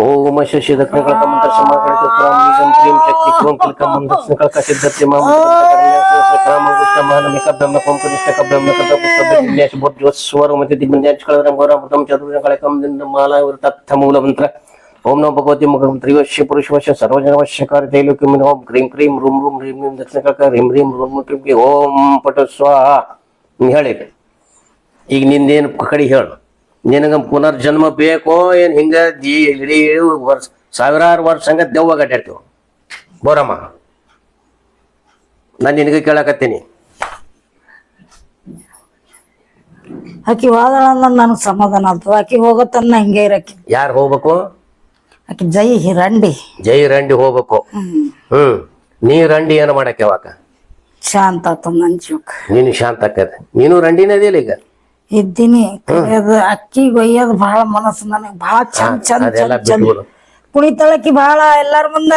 ಓಂ ಶಶಿ ದಕ್ಷಿಣ ಕಳಕ ಮಂತ್ರ ಸಮಾಗಣಿತ ಕ್ರಾಮ ನಿಗಮ ಕ್ರೀಂ ಶಕ್ತಿ ಕ್ರೋಂ ಕಲಕ ದಕ್ಷಿಣ ಸಿದ್ಧತೆ ಕೋಂ ಪುಸ್ತಕ ಮೃತಂ ಚತುರ್ಣ ಕಳಕಂ ಮಾಲಾ ಮೂಲ ಮಂತ್ರ ಓಂ ನಮೋ ಭಗವತಿ ಮುಖಂ ತ್ರಿವಶ್ಯ ಪುರುಷವಶ್ಯ ಸರ್ವಜನ ವಶ್ಯಕಾರಿ ತೈಲೋಕ್ಯಂ ಓಂ ಕ್ರೀಂ ಕ್ರೀಂ ರೂಂ ರೂಂ ರೀಂ ರೀಂ ದಕ್ಷಿಣ ಕಳಕ ರೀಂ ರೀಂ ರೂಂ ಕ್ರೀಂ ಓಂ ಪಟ ಸ್ವಾಹ ನೀ ಹೇಳಿ ಈಗ ನಿಂದೇನು ಕಡೆ ಹೇಳು ನಿನಗ ಪುನರ್ಜನ್ಮ ಬೇಕೋ ಏನು ಹಿಂಗ ಇಡೀ ವರ್ಷ ಸಾವಿರಾರು ವರ್ಷ ಹಂಗ ದೆವ್ವ ಗಡ್ಡಾಡ್ತೀವ ಬೋರಮ್ಮ ನಾನು ನಿನಗೆ ಕೇಳಕತ್ತೀನಿ. ಆಕಿ ಹೋದಳ ನನಗೆ ನನಗ್ ಸಮಾಧಾನ ಆಗ್ತದ. ಆಕಿ ಹೋಗತ್ತನ್ನ ಹಿಂಗೆ ಇರಕಿ ಯಾರು ಹೋಗ್ಬೇಕು? ಆಕಿ ಜೈ ಹಿರಂಡಿ. ಜೈ ರಂಡಿ ಹೋಗ್ಬೇಕು. ಹ್ಮ್. ನೀ ರಂಡಿ ಏನು ಮಾಡಕ್ಕೆ ಯಾವಾಗ? ಶಾಂತ ಆತ ನನ್ ಜೀವಕ್ ನೀನು ಶಾಂತ ಆಕದ ನೀನು ರಂಡಿನೇ ಅದಿಲ್ಲ ಈಗ. ಇದ್ದೀನಿ. ಅದು ಅಕ್ಕಿ ಒಯ್ಯೋದು ಬಹಳ ಮನಸ್ಸು ನನಗೆ ಬಹಳ ಚಂದ ಚಂದ ಅದೆಲ್ಲ ಚಂದ ಚಂದ ಬಿಟ್ಬಿಡು. ಕುಣಿತಳಕಿ ಬಹಳ ಎಲ್ಲಾರ ಮುಂದ.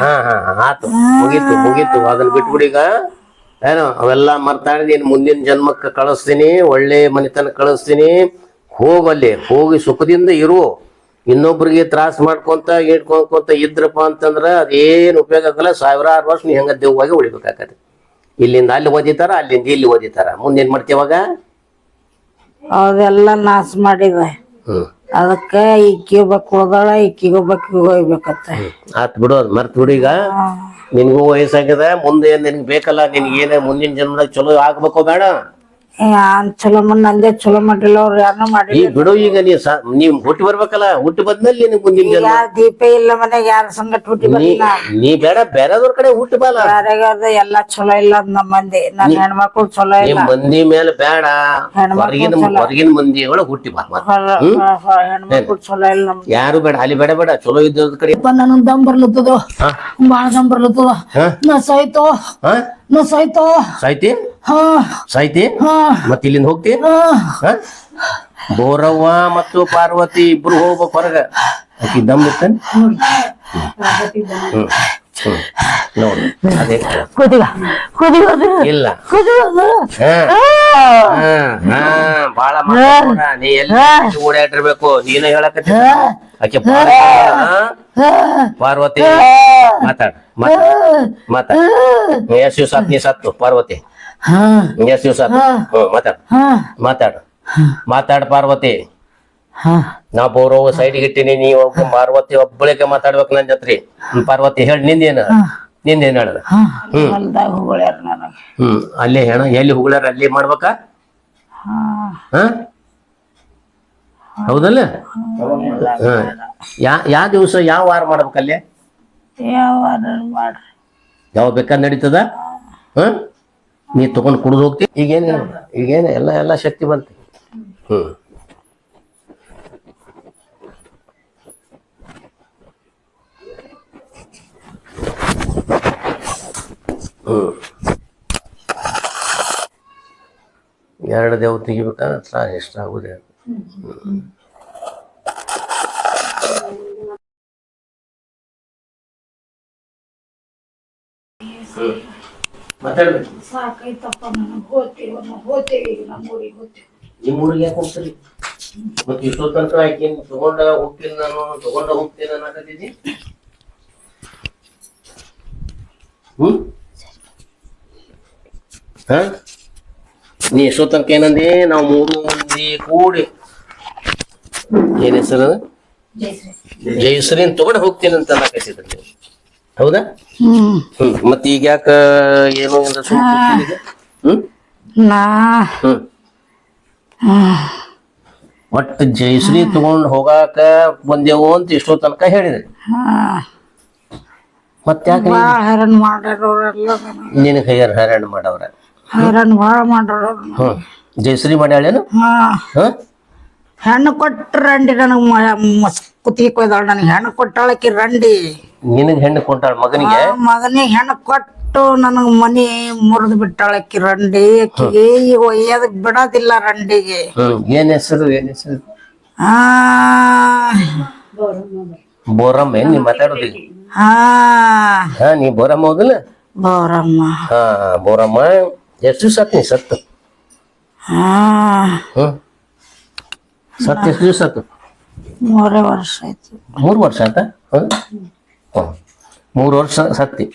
ಹಾ ಹಾ ಆತು. ಮುಗೀತು ಮುಗೀತು. ಅದನ್ನ ಬಿಟ್ಬಿಡು ಈಗ. ಏನು ಅವೆಲ್ಲ ಮರ್ತಾಡಿ ನೀನು ಮುಂದಿನ ಜನ್ಮಕ್ಕೆ ಕಳಿಸ್ತೀನಿ. ಒಳ್ಳೆ ಮನೆತನ ಕಳಿಸ್ತೀನಿ. ಹೋಗಲ್ಲಿ ಹೋಗಿ ಸುಖದಿಂದ ಇರು. ಇನ್ನೊಬ್ರಿಗೆ ತ್ರಾಸ ಮಾಡ್ಕೊಂತ ಇಟ್ಕೊಂತ ಇದ್ರಪ್ಪ ಅಂತಂದ್ರ ಅದೇನು ಉಪಯೋಗ ಆಗಲ್ಲ. ಸಾವಿರಾರು ವರ್ಷ ನೀ ಹೆಂಗ ದೆವ್ವಾಗಿ ಉಳಿಬೇಕಾಗತ್ತೆ. ಇಲ್ಲಿಂದ ಅಲ್ಲಿ ಓದಿತಾರ ಅಲ್ಲಿಂದ ಇಲ್ಲಿ ಓದಿತಾರ. ಮುಂದೇನ್ ಮಾಡ್ತೀವಾಗ ಅದೆಲ್ಲ ನಾಶ ಮಾಡಿದ ಅದಕ್ಕ ಈಕಿ ಒಬ್ಬಕ್ ಉಳ್ದಾಳ ಈಕಿಗೆ ಒಬ್ಬಕ್ ಒಯ್ಬೇಕತ್ತ ಆತ್ ಬಿಡು ಅದ್ ಮರ್ತ್ ಬಿಡು ಈಗ. ನಿನ್ಗೂ ವಯಸ್ಸಾಗಿದೆ ಮುಂದೆ ನಿನ್ಗೆ ಬೇಕಲ್ಲ ನಿನ್ಗೆ ಏನೇ ಮುಂದಿನ ಜನ್ಮದಾಗ ಚಲೋ ಆಗ್ಬೇಕೋ ಬೇಡ. ಚಲೋ ಮಾಡಿ ನಂದೇ ಚಲೋ ಮಾಡಿಲ್ಲ ಅವ್ರು ಯಾರನ್ನ ಈ ಮಾಡಿಲ್ಲ ಬಿಡು ಈಗ ನೀ ಸ- ನೀವ್ ಹುಟ್ಟಿ ಬರ್ಬೇಕಲ್ಲ ಹುಟ್ಟಿ ಬಂದ್ಮೇಲೆ ಜನ್ಮ. ಯಾರ ದೀಪ ಇಲ್ಲ ಮನೆಗೆ ಯಾರ ಸಂಗಟ ಹುಟ್ಟಿ ನೀ ಬಂದಿಲ್ಲ ನೀ ಬೇಡ ಬೇರೆದವ್ರ ಕಡೆ ಹುಟ್ಟಿ ಬಲ್ಲ ಯಾರ್ಯಾರ್ದ ಎಲ್ಲಾ ಚಲೋ ಇಲ್ಲ ಅದ್ ನಮ್ಮ ಮಂದಿ. ನನ್ನ ಹೆಣ್ಮಕ್ಳು ಚಲೋ ನಿಮ್ ಇಲ್ಲ. ಮಂದಿ ಮೇಲೆ ಬೇಡ. ಹೆಣ್ಮಕ್ಳು ಹೊರಗಿನ ಹೊರಗಿನ ಮಂದಿ ಒಳಗ್ ಹುಟ್ಟಿ ಬಾ ಮತ್ತ್. ಹೊರ- ಹೊರ- ಹೊರ- ಹೆಣ್ಮಕ್ಳು ಚಲೋ ಇಲ್ಲ ನಮ್ ಯಾರು ಬೇಡ ಅಲ್ಲಿ ಬೇಡ ಬೇಡ ಚಲೋ ಇದ್ದ ಕಡೆ. ನನಗ್ ದಮ್ ಬರ್ಲತ್ತದ? ಹಾ? ಬಾಳ ದಮ್ ಬರ್ಲತ್ತದ? ಹಾ? ನಾ ಸಾಯ್ತೋ? ಹಾ? ನಾ ಸಾಯ್ತಾ? ಸಾಯ್ತಿ? ಹಾ. ಸಾಯ್ತಿ? ಹಾ. ಮತ್ ಇಲ್ಲಿಂದ ಹೋಗ್ತಿ? ಹಾ? ಬೋರವ್ವ ಮತ್ತು ಪಾರ್ವತಿ ಇಬ್ರು ಹೋಗ್ಬೇಕು ಹೊರಗ. ಆಕಿ ದಮ್ ಇರ್ತಾನೆ? ಹ್ಮ್. ಹ್ಮ್. ನೋಡು ಅದೇ. ಕುದಿಗ ಕುದಿಗ ಇಲ್ಲ. ಕುದಿಗ ಹಾ. ಹಾ. ಹಾ. ಬಾಳ. ನೀ ಎಲ್ಲಿ ಓಡಾಡಿರ್ಬೇಕು? ನೀನು ಹೇಳಕತ್ತಿ ಆಕೆ ಪಾರ್ವತಿ ಹಾ? ಪಾರ್ವತಿ ಮಾತಾಡ ಮಾತಾಡ ಎಸ್ ದಿವಸ ಆತ್ ನೀ ಸತ್ತು ಪಾರ್ವತಿ. ಹಾ. ಎಸ್ ದಿವಸ ಆತ್ ಹ್ಮ್ ಮಾತಾಡ. ಹಾ. ಮಾತಾಡ. ಮಾತಾಡ ಪಾರ್ವತಿ. ಹಾ. ನಾ ಬೋರವ್ ಸೈಡ್ ಇಟ್ಟಿನಿ ನೀ ಒಬ್ಬ ಪಾರ್ವತಿ ಒಬ್ಬಳಿಗೆ ಮಾತಾಡ್ಬೇಕು ನನ್ ಜತ್ರಿ. ಹ್ಮ್, ಪಾರ್ವತಿ ಹೇಳಿ ನಿಂದೇನ? ನಿಂದೇನ್ ಹೇಳದ? ಹಾ. ಹೊಲ್ದಾಗ ಹೋಗ್ಯಾರ ನನಗ. ಹ್ಮ್ ಅಲ್ಲಿ ಹೇಳ ಎಲ್ಲಿ ಹುಗಳಾರ ಅಲ್ಲಿ ಮಾಡ್ಬೇಕಾ? ಹೌದಲ್ಲ? ಯಾ ಯಾವ ದಿವಸ ಯಾವ ವಾರ ಮಾಡ್ಬೇಕಲ್ಲ? ಯಾವ ಬೇಕಾದ್ ನಡೀತದ? ಹ? ನೀ ತಗೊಂಡ್ ಕುಡಿದು ಹೋಗ್ತಿ? ಈಗೇನು ಈಗೇನು ಎಲ್ಲ ಎಲ್ಲ ಶಕ್ತಿ ಬಂತು. ಹ್ಮ್. ಹ್ಮ್. ಎರಡು ದೇವ್ ತೆಗಿಬೇಕಂದ್ರೆ ತ್ರಾಸ ಇಷ್ಟ ಆಗುದೇ ಮಾತಾಡ್ಬೇಕು ಸಾಕೈತಪ್ಪ ನನಗೆ ಹೋಗ್ತೀವಿ ಹೋಗ್ತೀವಿ ನಮ್ಮ ಊರಿಗೆ ಹೋಗ್ತೀವಿ. ನಿಮ್ಮ ಊರಿಗೆ ಯಾಕೆ ಹೋಗ್ತೀರಿ? ಮತ್ತೆ ಇಷ್ಟೊತ್ತು ತನಕ ಆಕಿನ್ ತಗೊಂಡ ಹೋಗ್ತೀನಿ ನಾನು ತಗೊಂಡ ಹೋಗ್ತೀನಿ ಅನ್ನಕತ್ತಿದ್ದಿ? ಹ್ಮ್? ಹ? ನೀ ಎಷ್ಟೋ ತನಕ ಏನಂದಿ? ನಾವು ಮೂರು ಮಂದಿ ಕೂಡಿ. ಏನ್ ಹೆಸರು? ಜಯಶ್ರೀ ತಗೊಂಡ ಹೋಗ್ತೀನಿ ಅಂತ ಅನ್ನಕತ್ತಿದ್ರಿ ನೀವು. ಹೌದಾ? ಹ್ಮ್ ಮತ್ ಮತ್ತೆ ಈಗ ಯಾಕ ಏನೋ ಒಂದು ಸುಮ್ನೆ ಕೂತಿದ್ದೀಗ? ಹ್ಮ್? ನಾ ಹ್ಮ್. ಒಟ್ಟು ಜಯಶ್ರೀ ತಗೊಂಡ್ ಹೋಗಾಕ ಬಂದೆವು ಅಂತ ಇಷ್ಟೋ ತನಕ ಹೇಳಿದೆ ಹಾ. ಮತ್ತೆ ಯಾಕೆ ಭಾಳ ಹೈರಾಣ ಮಾಡ್ಯಾರ ಅವ್ರೆಲ್ಲ ನಿನಗೆ ಹೈಯರ್ ಹೈರಾಣ ಮಾಡವ್ರ. ಹೈರಾಣ ಭಾಳ ಹ್ಮ್ ಜಯಶ್ರೀ ಮಾಡ್ಯಾಳೇನು ಹಾ. ಹ? ಹೆಣ್ಣು ಕೊಟ್ಟ ರಂಡಿ ನನಗೆ ಕುತ್ತಿಗೆ ಕೊಯ್ದಾಳ ನನಗೆ. ಹೆಣ್ಣು ಕೊಟ್ಟಾಳಕಿ ರಂಡಿ. ನಿನಗ್ ಹೆಣ್ಣು ಕೊಟ್ಟಾಳ ಮಗನಿಗೆ? ಮಗನಿಗೆ ಹೆಣ್ಣು ಕೊಟ್ಟು ನನಗೆ ಮನಿ ಮುರಿದು ಬಿಟ್ಟಾಳಕಿ ರಂಡಿ. ಆಕಿಗೆ ಈಗ ಒಯ್ಯೋದು ಬಿಡೋದಿಲ್ಲ ರಂಡಿಗೆ. ಹ್ಮ್ ಏನ್ ಹೆಸರು ಏನ್ ಹೆಸರು? ಆ ಬೋರಮ್ಮ ಏನ್ ನೀವ್ ಮಾತಾಡೋದು ಹಾ. ಹಾ ನೀ ಬೋರಮ್ಮ ಹೌದಲ್ಲ? ಬೌರಮ್ಮ. ಹಾ ಬೋರಮ್ಮ. ಎಷ್ಟು ದಿವಸ ಆತ್ ನೀ ಸತ್ತು? ಹ್ಮ್ ಸತ್ತು ಎಷ್ಟು ದಿವಸ ಆತು ಮೂರೇ ವರ್ಷ ಆಯ್ತು. ಮೂರು ವರ್ಷ ಆತ ಹ್ಮ್. ಮೂರು ವರ್ಷ ಸತ್ತಿ.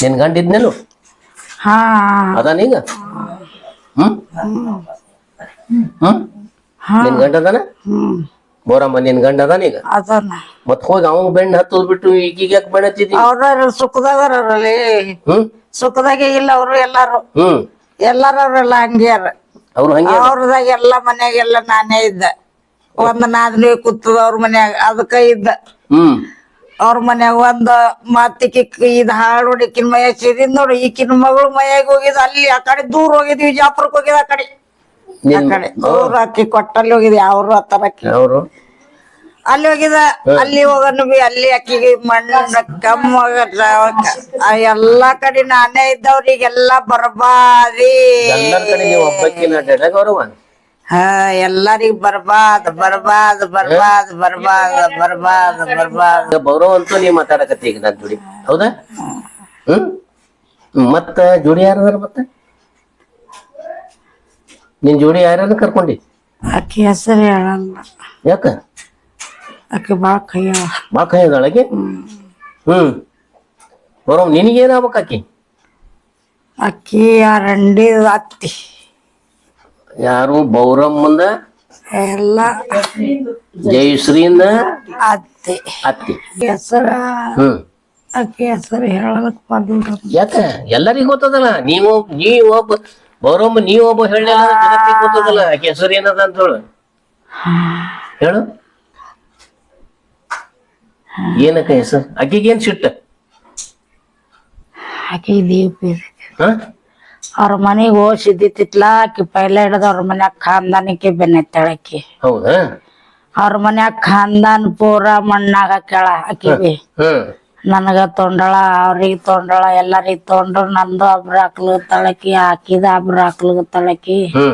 ನಿನ್ ಗಂಡ ಇದ್ನೇನು ಹಾ ಅದಾನೀಗ ಹ್ಮ್? ಹ್ಮ್. ನಿನ್ ಗಂಡ ಅದಾನ ಹ್ಮ್. ಬೋರಮ್ಮ ನಿನ್ ಗಂಡ ಅದಾನೀಗ ಅದನ್ನ ಮತ್ ಹೋಗಿ ಅವಂಗ ಬೆಣ್ಣ ಹತ್ತದ್ ಬಿಟ್ಟು ಈಗ ಯಾಕೆ ಬೆಣ್ಣ ಹತ್ತಿದಿ? ಅವ್ರ ಸುಖದಾಗರಲ್ಲಿ ಹ್ಮ್? ಸುಖದಾಗೆ ಇಲ್ಲ ಅವ್ರು ಎಲ್ಲಾರು. ಹ್ಮ್. ಎಲ್ಲಾರು ಅವ್ರೆಲ್ಲ ಹಂಗ್ಯಾರ. ಅವ್ರು ಹಂಗೆ ಅವ್ರದಾಗ ಎಲ್ಲ ಮನ್ಯಾಗೆಲ್ಲ ನಾನೇ ಇದ್ದ. ಒಂದ್ ನಾದ್ನಿ ಕೂತದ ಅವ್ರ ಮನ್ಯಾಗ ಅದಕ್ಕ ಇದ್ದ. ಹ್ಮ್. ಅವ್ರ ಮನ್ಯಾಗ ಒಂದ್ ಮತ್ತಿಕಿ ಇದ್ ಹಾಡು ಈಕಿನ ಮಯ ಸಿದಿದ್ ನೋಡಿ ಈಕಿನ ಮಗಳು ಮಯಾಗ ಹೋಗಿದ್ ಅಲ್ಲಿ ಆ ಕಡೆ ದೂರ ಹೋಗಿದ್ವಿ ವಿಜಾಪುರಕ್ಕೆ ಹೋಗಿದ್ ಆ ಕಡೆ. ಆ ನಿನ್ ಕಡೆ ಅಕ್ಕಿ ಕೊಟ್ಟಲ್ಲಿ ಹೋಗಿದ್ವಿ ಅವ್ರು ಹತ್ತರಕ್ಕಿ ಅವರು ಅಲ್ಲಿ ಹೋಗಿದ ಅಲ್ಲಿ ಹೋಗನು ಬಿ ಅಲ್ಲಿ ಅಕ್ಕಿಗೆ ಮಣ್ಣ ಕಮ್ಮ ಎಲ್ಲಾ ಕಡೆ ನಾನೇ ಇದ್ದವ್ರಿಗೆಲ್ಲಾ ಬರ್ಬಾದಿ ಎಲ್ಲರ ಕಡೆ ನೀವು ಒಬ್ಬಕ್ಕಿನ ಅವ್ರವ ಹಾ ಎಲ್ಲರಿಗ್ ಬರ್ಬಾದ್ ಬರ್ಬಾದ್ ಬರ್ಬಾದ್ ಬರ್ಬಾದ್ ಬರ್ಬಾದ್ ಬರ್ಬಾದ್ ಈಗ ಅಂತೂ ನೀ ಮಾತಾಡಕತ್ತಿ ಈಗ ನನ್ ಜೋಡಿ. ಹೌದಾ? ಹ್ಮ್ ಮತ್ತ ಜೋಡಿ ಯಾರದಾರ ಮತ್ತ? ನಿನ್ ಜೋಡಿ ಯಾರನ್ನ ಕರ್ಕೊಂಡಿ? ಆಕೆ ಹೆಸರು ಹೇಳಲ್ಲ. ಯಾಕ? ಆಕೆ ಬಾ ಕೈಯವ ಬಾ ಕೈ ಅದಾಳಗೆ ಹ್ಮ್. ಬರೋ ನಿನಗೇನಾಗ್ಬೇಕು ಆಕಿ? ಅಕ್ಕಿ ಯಾರಂಡಿ ರಂಡಿ ಅತ್ತಿ. ಯಾರು ಬೌರಮ್ಮಂದ ಎಲ್ಲ ಜಯಶ್ರೀಂದ? ಅತ್ತಿ. ಅತ್ತಿ. ಹೆಸರ ಹ್ಮ್. ಅಕ್ಕಿ ಹೆಸರು ಹೇಳಕ್ ಬಂದಿಲ್ಲ. ಯಾಕ? ಎಲ್ಲರಿಗೂ ಗೊತ್ತದಲ್ಲ ನೀವು ನೀ ಒಬ್ಬ ಬೌರಮ್ಮ ನೀ ಒಬ್ಬ ಗೊತ್ತದಲ್ಲ ಆಕೆ ಹೆಸರು ಏನದ ಅಂತ ಹೇಳು. ಹೇಳು ಏನಕ್ಕ ಹೆಸರು? ಆಕೆಗೆ ಏನ್ ಸಿಟ್ಟ? ಆಕಿ ದೀಪ ಅವ್ರ ಮನೆಗೆ ಹೋಗಿದ್ದಿತ್ತಿತ್ಲ ಆಕಿ ಪೈಲ ಹಿಡ್ದ ಅವ್ರ ಮನ್ಯಾಗ ಖಾನ್ದಾನಕ್ಕೆ ಬೆನ್ನೆತ್ತಾಳಕಿ ಹೌದಾ? ಅವ್ರ ಮನ್ಯಾಗ ಖಾನ್ದಾನ್ ಪೂರ ಮಣ್ಣಾಗ ಕೆಳ ಆಕಿ ನನಗ ತೊಂಡಳ ಅವ್ರಿಗೆ ತೊಂಡಳ ಎಲ್ಲರಿಗೆ ತೊಂಡ್ರು ನಂದು ಒಬ್ರು ತಳಕಿ ಹಾಕಿದ ಒಬ್ರು ಹಾಕ್ಲಗತ್ತಾಳಕಿ ತಳಕಿ.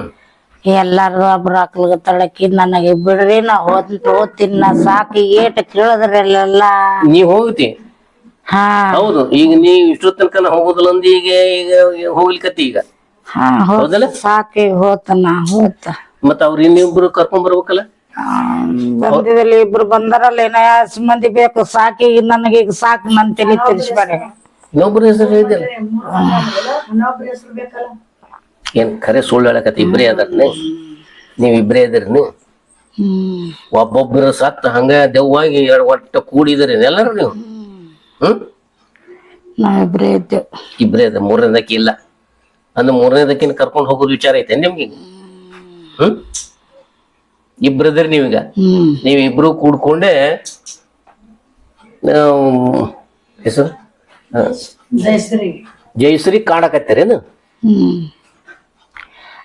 ಎಲ್ಲಾರು ಒಬ್ರು ತಳಕಿ. ನನಗೆ ಬಿಡ್ರಿ ನಾ ಹೋದ್ ಹೋಗ್ತೀನಿ ನಾ ಸಾಕು ಏಟ್ ಕೇಳಿದ್ರಲ್ಲೆಲ್ಲ. ನೀ ಹೋಗ್ತಿ? ಹಾ. ಹೌದು ಈಗ ನೀ ಇಷ್ಟು ತನಕ ನಾ ಹೋಗುದಿಲ್ಲ ಅಂದ್ ಈಗ ಈಗ ಹೋಗ್ಲಿಕತ್ತಿ ಈಗ? ಹಾ ಹೋತ್ ಹೌದಲ್ಲ? ಸಾಕಿ ಹೋತನ ಹೋತ ಮತ್ತ ಅವ್ರ ಇನ್ನಿಬ್ರು ಕರ್ಕೊಂಡ್ ಬರ್ಬೇಕಲ್ಲ? ಬಂದಿದಲ್ಲಿ ಇಬ್ರು ಬಂದಾರಲ್ಲ ಏನ ಮಂದಿ ಬೇಕು ಸಾಕಿ ನನಗೆ ಈಗ ಸಾಕು ನನ್ ತಲೆ ತಿಳಿಸ್ಬಾರೆ ಇನ್ನೊಬ್ರ ಹೆಸರು ಹೇಳಿದಿಲ್ಲ ಏನ್ ಖರೆ ಸುಳ್ಳು ಹೇಳಕತ್ತಿ ಇಬ್ರೇ ಅದರ್ನಿ? ನೀವ್ ಇಬ್ರೇ ಅದಿರ್ನಿ? ಒಬ್ಬೊಬ್ರು ಒಬ್ಬೊಬ್ಬರ ಸತ್ತ ಹಂಗ ದೆವ್ವಾಗಿ ಎರಡು ಒಟ್ಟ ಕೂಡಿದ್ರಿ ಎಲ್ಲರೂ ನೀವು? ಹ್ಮ್. ನಾವಿಬ್ರೇ ಇದ್ದೇವ್ ಇಬ್ರೇ ಅದ ಮೂರನೇದಕ್ಕೆ ಇಲ್ಲ. ಅಂದ್ರೆ ಮೂರನೇದಕ್ಕಿನ ಕರ್ಕೊಂಡು ಹೋಗೋದು ವಿಚಾರ ಐತೆ ನಿಮ್ಗೆ? ಹ್ಮ್? ಇಬ್ರದ್ರಿ ನೀವೀಗ. ನೀವಿಬ್ರು ನೀವ್ ಇಬ್ರು ಕೂಡ್ಕೊಂಡೆ ಹೆಸರು. ಜಯಶ್ರೀ ಕಾಣಕತ್ತೀರೇನು?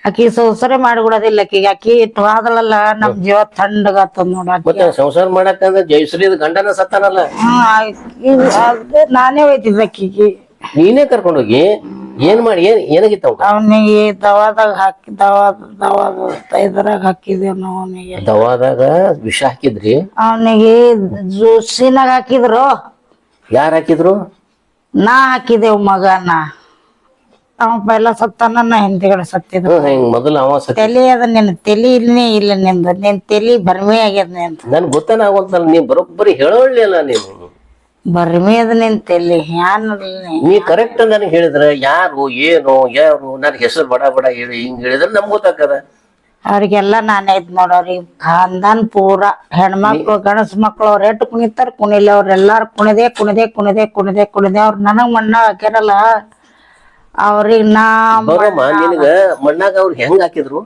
ಅಕ್ಕಿ ಆಕಿ ಸಂಸಾರ ಮಾಡಿಬಿಡೋದಿಲ್ಲ ಆಕಿ. ಇಟ್ಟು ಹೋದಳಲ್ಲ ನಮ್ ಜೀವ ತಣ್ಣಗಾತದ ನೋಡ ಮತ್ತೆ ಸಂಸಾರ ಮಾಡಕ್ಕಂದ್ರೆ ಜಯಶ್ರೀ ಗಂಡನ ಸತ್ತಾನಲ್ಲ? ನಾನೇ ಹೋಯ್ತಿದ್ದೆ ಆಕಿಗೆ. ನೀನೇ ಕರ್ಕೊಂಡೋಗಿ? ಏನ್ ಮಾಡಿ ಏನ್ ಏನಾಗಿತ್ತ? ಅವನಿಗೆ ದವಾದಾಗ ಹಾಕಿ ದವಾ ದವಾದ ಇದ್ರಾಗ ಹಾಕಿದೇವ್ ನಾವು ಅವನಿಗೆ. ದವಾದಾಗ ವಿಷ ಹಾಕಿದ್ರಿ? ಅವನಿಗೆ ಜ್ಯೂಸಿನಾಗ ಹಾಕಿದ್ರು. ಯಾರ ಹಾಕಿದ್ರು? ನಾ ಹಾಕಿದೇವ್ ಮಗನ. ಅವ ಪೈಲ ಸತ್ತಾನ ನಾ ಹಿಂದ್ಗಡೆ ಸತ್ತಿದ್ರು ಹೆಂಗ್ ಮೊದಲು ಅವ ಸತ್ ತಲಿ ಅದ ನಿನ್ನ ತಲೆ ಇಲ್ಲೇ ಇಲ್ಲ ನಿಂದು. ನಿನ್ ತಲೆ ಬರ್ಮಿ ಆಗ್ಯದ ನಿಂದು. ನನ್ ಗೊತ್ತಾನ ಆಗೋಲ್ತಲ್ಲ ನೀ ಬರೋಬ್ಬರಿ ಹೇಳೋಳ್ಳಿಲ್ಲ ನೀನು ನೀ ಕರೆಕ್ಟ್ ನನಗೆ ಹೇಳಿದ್ರ ಯಾರು ಏನು ಯಾರು ನನ್ ಹೆಸರು ಬಡ ಬಡ ಹೇಳಿ ಹಿಂಗ್ ಹೇಳಿದ್ರೆ ನಮ್ಗ್ ಗೊತ್ತಾಕದ ಅವ್ರಿಗೆಲ್ಲ ನಾನೇ ಇದ್ ಮಾಡೋರಿ ಖಾನ್ದಾನ್ ಪೂರ ಹೆಣ್ಮಕ್ಳು ಗಣಸ್ ಮಕ್ಳು ಅವ್ರ ಎಟ್ಟು ಕುಣಿತಾರ ಕುಣಿಲಿ ಅವ್ರ ಎಲ್ಲಾರು ಕುಣಿದೆ ಕುಣಿದೆ ಕುಣಿದೆ ಕುಣಿದೆ ಕುಣಿದೆ ಅವ್ರ ನನಗ್ ಮಣ್ಣ ಹಾಕ್ಯಾರಲ್ಲ ಅವ್ರಿಗೆ ನಾ ಬರೋಮ್ಮ ನಿನಗ ಮಣ್ಣಾಗ ಅವ್ರು ಹೆಂಗ್ ಹಾಕಿದ್ರು?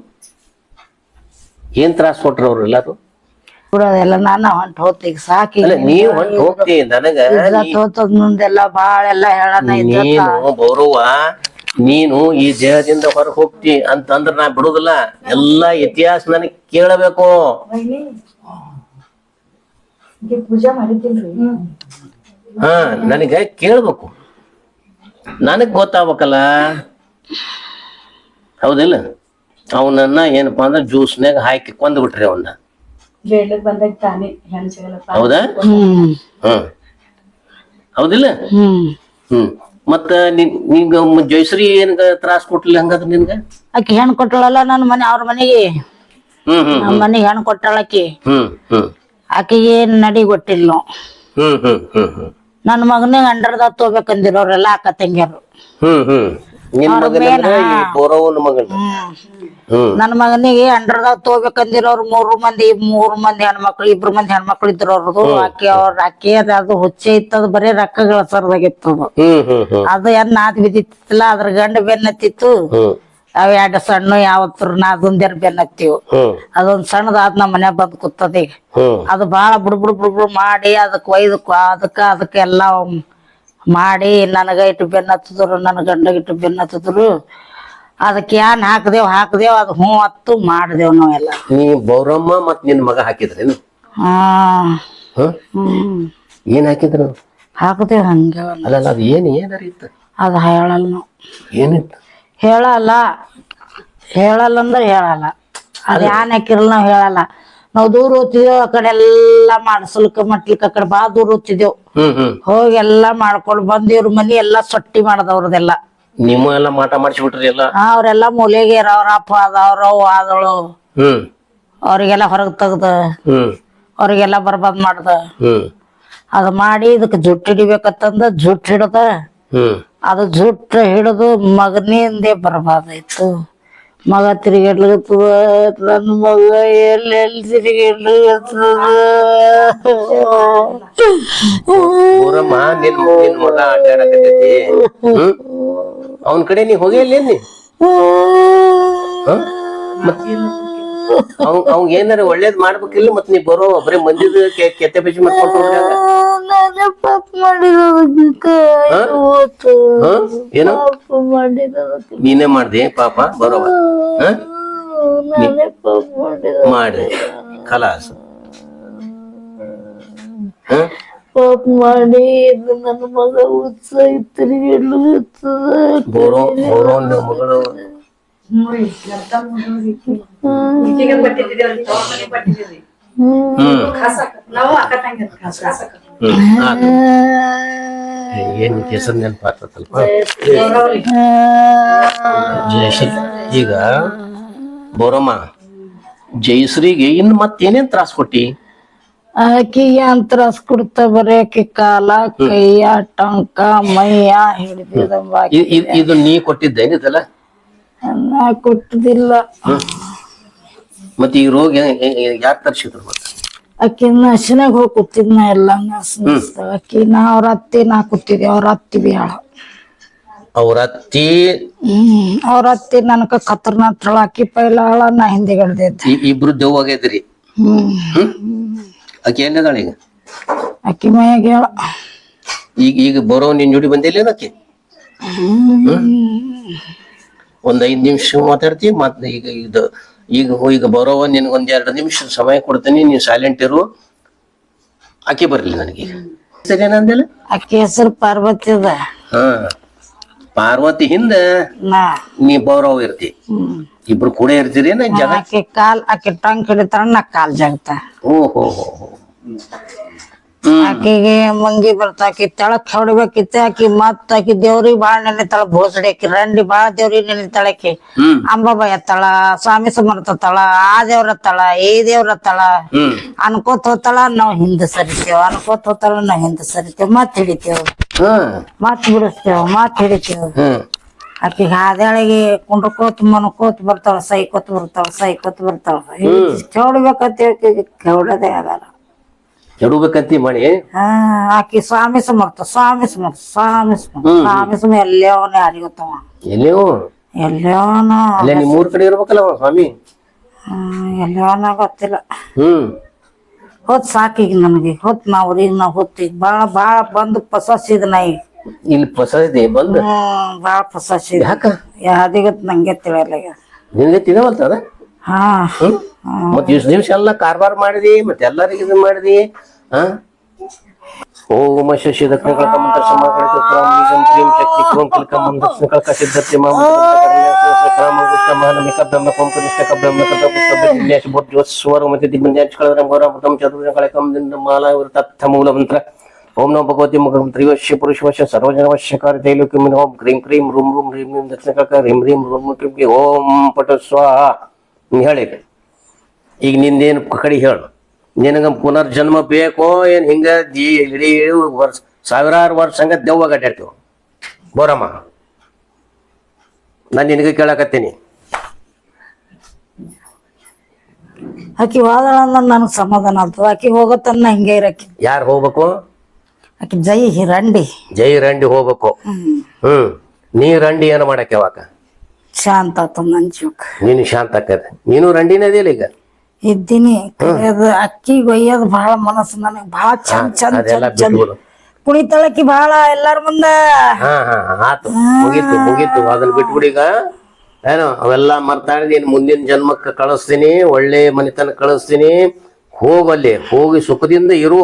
ಏನ್ ತ್ರಾಸ ಕೊಟ್ರು ಅವ್ರು ಎಲ್ಲಾರು? ಬಿಡೋದೆಲ್ಲ ನಾನು ಹೊಂಟ್ ಹೋಗ್ತೀಗ ಸಾಕಿ. ಅಲ್ಲ ನೀವ್ ಹೊಂಟ್ ಹೋಗ್ತಿ ನನಗ ಇಜ್ಜತ್ ಹೋತದ್ ಮುಂದೆಲ್ಲ ಬಾಳ ಎಲ್ಲ ಹೇಳನ ನೀನು ಬರುವ ನೀನು ಈ ದೇಹದಿಂದ ಹೊರ ಹೋಗ್ತಿ ಅಂತಂದ್ರ ನಾ ಬಿಡುದಿಲ್ಲ. ಎಲ್ಲಾ ಇತಿಹಾಸ ನನಗ್ ಕೇಳಬೇಕು. ಹಾ ನನಗ ಕೇಳ್ಬೇಕು. ನನಗ್ ಗೊತ್ತಾಗ್ಬೇಕಲ್ಲ. ಹೌದಿಲ್ಲ? ಅವನನ್ನ ಏನಪ್ಪಾ ಅಂದ್ರೆ ಜ್ಯೂಸ್ನಾಗ ಹಾಕಿ ಕೊಂದ್ ಬಿಟ್ರಿ ಅವನ್ನ. ಹೌದಾ? ಹ್ಮ್. ಹ್ಮ್ ಹೌದಿಲ್ಲ? ಹ್ಮ್. ಹ್ಮ್. ಮತ್ತ ನಿಂಗ ಜಯಶ್ರೀ ಏನ್ಗ ತ್ರಾಸ್ ಕೊಟ್ಟಿಲ್ಲ ಹಂಗಾದ್ರ ನಿನ್ಗ? ಆಕಿ ಹೆಣ್ ಕೊಟ್ಟಳಲ್ಲ ನನ್ನ ಮನೆ ಅವ್ರ ಮನೆಗೆ. ಹ್ಮ್ ಹ್ಮ್ ನಮ್ಮ ಮನೆಗೆ ಹೆಣ್ ಕೊಟ್ಟಳ ಆಕಿ. ಹ್ಮ್ ಹ್ಮ್. ಆಕೆಗೆ ಏನ್ ನಡಿ ಗೊತ್ತಿಲ್ಲ ನನ್ನ ಮಗನಿಗೆ ಅಂಡರ್ದಾಗ ತಗೋಬೇಕಂದಿರೋರೆಲ್ಲ ಅಕ್ಕ ತಂಗಿಯರು. ಹ್ಮ್ ಹ್ಮ್. ನಿನ್ ಮಗನ ಈ ಬೋರವನ ಮಗನ. ಹ್ಮ್. ನನ್ನ ಮಗನಿಗೆ ಅಂಡರ್ದಾಗ ತಗೋಬೇಕಂದಿರೋರು ಮೂರು ಮಂದಿ ಮೂರು ಮಂದಿ ಹೆಣ್ಮಕ್ಳು ಇಬ್ರು ಮಂದಿ ಹೆಣ್ಮಕ್ಳು ಇದ್ರು ಅವ್ರದ್ದು ಅಕ್ಕಿ ಅವ್ರ ಅಕ್ಕಿ ಅದ್ ಹುಚ್ಚೆ ಇತ್ತದ ಬರೀ ರಕ್ಕ ಗಳಸರ್ದಾಗಿತ್ತು ಅದು ಹ್ಮ್ ಹ್ಮ್ ಹ್ಮ್. ಅದು ಏನ್ ನಾದ್ ಬಿದ್ದಿತ್ತಿಲ್ಲ ಅದ್ರ ಗಂಡ ಬೆನ್ನತ್ತಿತ್ತು. ಹ್ಮ್. ಅವ್ ಎರಡು ಸಣ್ಣ ಯಾವತ್ತರ ನಾದೊಂದೆರ್ ಬೆನ್ನತ್ತಿವು. ಅದೊಂದ್ ಸಣ್ಣದಾದ್ ನಮ್ಮ ಮನೆ ಬಂದ್ ಕೂತದ ಈಗ. ಅದು ಬಾಳ ಬುಡ್ ಬುಡ್ ಮಾಡಿ ಅದಕ್ ಒಯ್ದು ಅದಕ್ಕ ಅದಕ್ಕೆಲ್ಲ ಮಾಡಿ ನನಗ ಇಟ್ಟು ಬೆನ್ನತ್ತಿದ್ರು ನನ್ನ ಗಂಡಗ ಇಟ್ಟು ಬೆನ್ನತ್ತಿದ್ರು. ಅದಕ್ಕೆ ಏನ್ ಹಾಕದೇವ್ ಹಾಕದೇವ್ ಅದು ಹ್ಞೂ ಹತ್ತು ಮಾಡ್ದೇವ್ ನಾವೆಲ್ಲ. ನೀ ಬೌರಮ್ಮ ಮತ್ ನಿನ್ ಮಗ ಹಾಕಿದ್ರೇನು? ಹಾ? ಹ್ಮ್. ಹ್ಮ್ ಏನ್ ಹಾಕಿದ್ರು ಹಾಕದೇವ್ ಹಂಗೆ ಅವೆಲ್ಲ. ಅಲ್ಲ ಅದ್ ಏನ್ ಏನಾರ ಇತ್ತು? ಅದು ಹೇಳಲ್ಲ ನಾವು. ಏನಿತ್ತು? ಹೇಳಲ್ಲ. ಹೇಳಲ್ಲ ಅಂದ್ರೆ ಹೇಳಲ್ಲ. ಅದು ಯಾನ್ ಹಾಕಿರಲ್ಲ ನಾವು ಹೇಳಲ್ಲ. ನಾವ್ ದೂರ ಓದ್ತಿದೇವ್ ಆ ಕಡೆ ಎಲ್ಲಾ ಮಾಡ್ಸಲ್ಕ ಮಟ್ಲಿಕ್ ಆ ಕಡೆ ಬಾ ದೂರ ಹ್ಮ್ ಹೋಗಿ ಎಲ್ಲಾ ಮಾಡ್ಕೊಂಡು ಬಂದ್ ಇವ್ರ ಮನಿ ಎಲ್ಲಾ ಸೊಟ್ಟಿ ಮಾಡದವ್ರದೆಲ್ಲ. ನಿಮ್ಮ ಎಲ್ಲ ಮಾಟ ಮಾಡಿಸ್ಬಿಟ್ರಿ ಎಲ್ಲ? ಅವ್ರೆಲ್ಲಾ ಮೂಲೆಗೆ ಅವ್ರ ಅಪ್ಪ ಆದವ್ರ ಅವ್ವ ಆದಳು. ಹ್ಮ್. ಅವ್ರಿಗೆಲ್ಲ ಹೊರಗ್ ತೆಗ್ದ. ಹ್ಮ್. ಅವ್ರಿಗೆಲ್ಲ ಬರ್ಬಾದ್ ಮಾಡ್ದ. ಹ್ಮ್. ಅದ್ ಮಾಡಿ ಇದಕ್ ಜುಟ್ ಹಿಡಿಬೇಕತ್ತಂದ ಜುಟ್ ಹಿಡ್ದ. ಹ್ಮ್. ಅದು ಜುಟ್ ಹಿಡಿದು ಮಗನಿಂದೇ ಬರ್ಬಾದಾಯ್ತು ಮಗ ತಿರುಗಾಡ್ಲಿಕತ್ತದ ನನ್ನ ಮಗ ಎಲ್ಲೆಲ್ಲಿ ತಿರುಗಾಡ್ಲಿಕತ್ತದ ನಿನ್ ನಿನ್ ಮಗ ಅಡ್ಡಾಡಕತ್ತೈತಿ ಹ್ಮ್? ಅವನ್ ಕಡೆ ನೀ ಹೋಗಿ ಹೋಗಿಲ್ಲ ನೀ ಅವ್ ಅವ್ ಏನಾರ ಒಳ್ಳೇದ್ ಮಾಡ್ಬೇಕಿಲ್ಲ ಮತ್ ನೀ ಬರೋ ಬರೀ ಮಂದಿದ ಕೆತ್ತೆ ಬಜ್ಜಿ ಮಾಡ್ಕೊಂಡು ನಾನು ಪಾಪ ಮಾಡಿರೋದಕ್ಕೆ ಇವತ್ತು ಹ? ಏನು? ಪಾಪ ಮಾಡಿರೋದಕ್ಕೆ ನೀನೇ ಮಾಡ್ದೆ ಪಾಪ ಬರೋವ. ಹ? ನಾನೇ ಪಾಪ ಮಾಡಿರೋದು ಮಾಡ್ದೆ ಖಲಾಸ್. ಹ? ಪಾಪ ಮಾಡಿ ಇದು ನನ್ನ ಮಗ ಉತ್ಸಾಹ ತಿರುಗಿಡ್ಲು ಬರೋ ಬರೋ ನಿನ್ ಮಗಳು. ಹ್ಮ್. ಆತು. ಏನ್ ಹೆಸರು ನೆನಪು ಆಗ್ತದಲ್ಪ ಜಯಶ್ರೀ. ಈಗ ಬೋರಮ್ಮ ಜಯಶ್ರೀಗೆ ಇನ್ ಮತ್ತೇನೇನ್ ತ್ರಾಸ ಕೊಟ್ಟಿ? ಆಕಿ ಏನ್ ತ್ರಾಸ ಕೊಡ್ತ ಬರೀ ಆಕಿ ಕಾಲ ಕೈಯ ಟಂಕ ಮೈಯ ಹಿಡಿದ ಇದು ನೀ ಕೊಟ್ಟಿದ್ದೇನಿದಲ್ಲ ನಾ ಕೊಟ್ಟದಿಲ್ಲ. ಮತ್ತೆ ಈ ರೋಗ ಯಾಕೆ ತರ್ಸಿದ್ರು ಮತ್ತೆ? ಆಕಿ ನಶಿನಾಗ ಹೋಗಿ ಕೂತಿದ್ನ ಎಲ್ಲ ಅಕ್ಕಿ ನಾ ಅವ್ರ ಅತ್ತಿ ನಾ ಕೂತಿದ್ದೆ ಅವ್ರ ಅತ್ತಿ ಬ್ಯಾಳ. ಅವ್ರ ಅತ್ತಿ? ಹ್ಮ್. ಅವ್ರ ಅತ್ತಿ ನನಗ ಕತ್ರನ ತಳ ಅಕ್ಕಿ ಪೈಲ ಆಳ ನಾ ಹಿಂದೆಗಡೆ ಇದ್ದೆ. ಇ- ಇಬ್ರು ದೇವ್ ಆಗೈತ್ರಿ ಹ್ಮ್. ಆಕೆ ಏನಿದಾಳ ಈಗ? ಅಕ್ಕಿ ಮೈಯಾಗ ಹೇಳ. ಈಗ ಈಗ ಬರೋ ನಿನ್ ಜೋಡಿ ಬಂದಿಲ್ಲ ಆಕೆ ಒಂದ್ ಐದ್ ನಿಮಿಷ ಮಾತಾಡ್ತಿ ಮತ್ ಈಗ ಇದು ಈಗ ಈಗ ಬರೋವ ನಿನ್ಗೆ ಒಂದ್ ಎರಡು ನಿಮಿಷ ಸಮಯ ಕೊಡ್ತೀನಿ ನೀನ್ ಸೈಲೆಂಟ್ ಇರು. ಆಕೆ ಬರ್ಲಿ ನನಗೆ ಏನಂದಿಲ್ಲ ಆಕಿ ಹೆಸರು ಪಾರ್ವತಿ ಅದ. ಹಾ ಪಾರ್ವತಿ ಹಿಂದ ನಾ. ನೀ ಬೌರವ್ ಇರ್ತಿ. ಇಬ್ರು ಕೂಡ ಇರ್ತೀರಿ ನಾ ಆಕಿ ಕಾಲ್ ಆಕಿ ಟಂಕ್ ಹಿಡಿತಾರ ನಾ ಕಾಲ್ ಜಗತ್ತ ಓ ಹೋ ಹೋ ಹೋ. ಹ್ಮ್ ಆಕಿಗೆ ಮಂಗಿ ಬರ್ತಾ ಆಕಿ ತೆಳಕ್ ಹೊಡಿಬೇಕಿತ್ತ ಆಕಿ ಮತ್ತ ಆಕಿ ದೇವ್ರಿಗೆ ಬಾಳ ನೆನಿತಾಳ ಭೋಸಡಿ ಆಕಿ ರಂಡಿ ಬಾಳ ದೇವ್ರಿ ನೆನಿತಾಳ ಆಕಿ ಹ್ಮ್. ಅಂಬಾಬ ಎತ್ತಾಳ ಸ್ವಾಮಿ ಸಮರ್ಥ ತಾಳ ಆ ದೇವ್ರ ಹತ್ತಾಳ ಈ ದೇವ್ರ ಹತ್ತಾಳ ಅನ್ಕೋತ ಹೋತಾಳ ನಾವ್ ಹಿಂದೆ ಸರಿತೇವ ಅನ್ಕೋತ ಹೋತಾಳ ನಾವ್ ಹಿಂದೆ ಸರಿತೇವ ಮತ್ ಹಿಡಿತೇವ್. ಮತ್ ಬಿಡಿಸ್ತೇವ್ ಮತ್ ಹಿಡಿತೇವ್. ಆಕಿ ಹಾದ್ಯಾಳಿಗೆ ಮನ್ಕೋತ್ ಮನ್ಕೋತ ಬರ್ತಾಳ ಸೈಕೋತ ಬರ್ತಾಳ ಸೈಕೋತ ಬರ್ತಾಳ. ಕೇಳ್ಬೇಕಂತ ಕೆವಡದೇ ಆಗಲ್ಲ. ಕೆಡಬೇಕಂತಿ ಮಾಡಿ. ಹಾ ಆಕಿ ಸ್ವಾಮಿ ಸುಮಕ್ತ ಸ್ವಾಮಿ ಸಮರ್ಥ ಸ್ವಾಮಿ ಸಮರ್ಥ ಸ್ವಾಮಿ ಸುಮ ಎಲ್ಲವನ್ನ ಯಾರಿಗೊತ್ತವ ಎಲ್ಲೇವು ಎಲ್ಲಿವು ಎಲ್ಲವನ ಅಲ್ಲೇ ನಿಮ್ ಊರ್ ಕಡೆ ಇರ್ಬೇಕಲ್ಲ ಅವ ಸ್ವಾಮಿ ಎಲ್ಲೋನ ಗೊತ್ತಿಲ್ಲ. ಹ್ಮ್. ಹೊತ್ ಸಾಕೀಗ ನನಗೆ ಹೊತ್ ನಾ ಊರಿಗೆ ನಾ ಹೊತ್ತೀಗ ಬಾಳ ಬಾಳ ಬಂದು ಪಸಸಿದ ನಾ ಈಗ ಇಲ್ಲಿ ಪಸಿದೆ ಬಂದು? ಬಾಳ ಪಸಸಿದ ಯಾಕ? ಯಾದಿಗತ್ ನಂಗೆ ತಿಳಿಯಲ್ಲ ನಿನ್ಗೆ ತಿನ್ನವಲ್ತ ಅದ? ಹಾ ಮತ್ ಇಷ್ಟ ದಿವ್ಸ ಎಲ್ಲ ಕಾರ್ಬಾರ್ ಮಾಡಿದಿ ಮತ್ತೆ ಎಲ್ಲರಿಗೂ ಇದು ಮಾಡಿದಿ ಹಾ ಓಂ ಶಶಿ ಮಂತ್ರ ಕ್ರಮ ಕ್ರೀಂ ಶಕ್ತಿ ಕ್ರೋಂ ಕಿಲ್ಕಂ ಮಂತ್ರ ಕಳಕ ಸಿದ್ಧತೆ ಮಾಮ ಕ್ರಮ ಗುಷ್ಟ ಮಾನಮಿಕ ಬ್ರಹ್ಮ ಕೋಂ ಕನಿಷ್ಠ ಬ್ರಹ್ಮ ಕದ ಪುಸ್ತಕ ವಿನ್ಯಾಸ ಬೋಧ ಜ್ಯೋತ್ ಸ್ವರ ಮತ್ತೆ ದಿಗ್ಬಂಧ್ಯಾಚ ಕಳರಂ ಗೌರ ಮೃತಂ ಚತುರ್ಜ ಕಳಕಂ ದಿಂದ ಮಾಲಾ ವೃತತ್ಥ ಮೂಲ ಮಂತ್ರ ಓಂ ನಮೋ ಭಗವತಿ ಮುಖಂ ತ್ರಿವಶ್ಯ ಪುರುಷವಶ್ಯ ಸರ್ವಜನ ವಶ್ಯಕಾರಿ ತೈಲೋಕ್ಯಂ ಓಂ ಕ್ರೀಂ ಕ್ರೀಂ ರೂಂ ರೂಂ ದಕ್ಷಿಣ ಕಳಕ ರೂಂ ಕ್ರೀಂ ಓಂ ಪಟ ಸ್ವಾಹ ನೀ ಹೇಳಿ ಈಗ ನಿಂದೇನು ಕಡೆ ಹೇಳು. ನಿನಗ ಪುನರ್ಜನ್ಮ ಬೇಕೋ ಏನು ಹಿಂಗ ಇಡೀ ವರ್ಷ ಸಾವಿರಾರು ವರ್ಷ ಹಂಗ ದೆವ್ವ ಅಡ್ಡಾಡ್ತೀವ ಬೋರಮ್ಮ ನಾನು ನಿನಗೆ ಕೇಳಕತ್ತೀನಿ. ಆಕಿ ಹೋದಳ ನನಗ್ ಸಮಾಧಾನ ಆಗ್ತದ. ಆಕಿ ಹೋಗತ್ತನ್ನ ಹಿಂಗೆ ಇರಕ್ಕೆ. ಯಾರು ಹೋಗ್ಬೇಕು? ಆಕಿ ಜೈ ರಂಡಿ. ಜೈ ರಂಡಿ ಹೋಗ್ಬೇಕು. ಹ್ಮ್. ನೀ ರಂಡಿ ಏನು ಮಾಡಕ್ಕೆ ಅವಾಗ ಶಾಂತ ಆತದ ನನ್ ಜೀವಕ್. ನೀನು ಶಾಂತ ಆಕದ ನೀನು ರಂಡಿನ ಅದಿಲ್ಲ ಈಗ? ಇದ್ದೀನಿ. ಅಕ್ಕಿ ಒಯ್ಯೋದು ಬಹಳ ಮನಸ್ಸು ನನಗೆ ಬಹಳ ಚಂದ ಚಂದ ಅದೆಲ್ಲ ಚಂದ ಚಂದ ಬಿಟ್ಬಿಡು. ಕುಣಿತಳಕಿ ಬಹಳ ಎಲ್ಲಾರ ಮುಂದ. ಹಾ ಹಾ ಆತು. ಮುಗೀತು ಮುಗೀತು. ಅದನ್ನ ಬಿಟ್ಬಿಡು ಈಗ. ಏನೋ ಅವೆಲ್ಲ ಮರ್ತಾಡಿ ನೀನು ಮುಂದಿನ ಜನ್ಮಕ್ಕೆ ಕಳಿಸ್ತೀನಿ ಒಳ್ಳೆ ಮನೆತನ ಕಳಿಸ್ತೀನಿ. ಹೋಗಲ್ಲಿ ಹೋಗಿ ಸುಖದಿಂದ ಇರು.